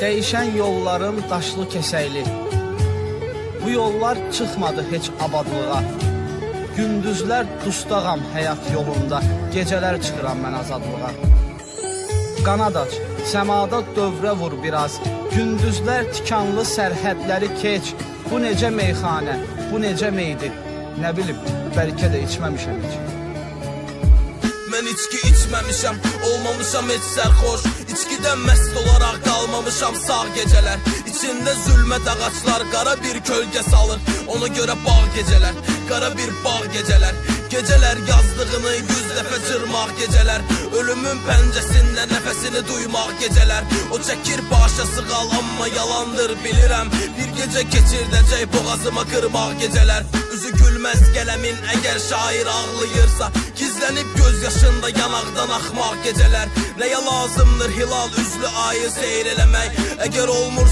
Değişen yollarım daşlı kesəyli. Bu yollar çıxmadı heç abadlığa. Gündüzlər dustağam həyat yolunda, gecələr çıxıram mən azadlığa. Qanad aç, səmada dövrə vur biraz. Gündüzlər tikanlı sərhədləri keç. Bu necə meyxanə, bu necə meydi? Nə bilim, bəlkə də içməmişəm heç. Mən içki içməmişəm, olmamışam heç sərxoş İçkidən məst olaraq qalmamışam sağ gecələr İçində zülmət ağaclar qara bir kölgə salır. Ona görə bağ gecələr, qara bir bağ gecələr Gecələr yazdığını yüz dəfə cırmaq gecələr Ölümün pəncəsində nəfəsini duymaq gecələr O çəkir başa sığal amma yalandır bilirəm Bir gecə keçirdəcək boğazıma qırmaq gecələr Üzü gülməz qələmin əgər şair ağlayırsa Gizlənib göz yaşında yanaqdan axmaq gecələr Nəyə lazımdır hilal üzlü ayı seyr eləmək Əgər olmur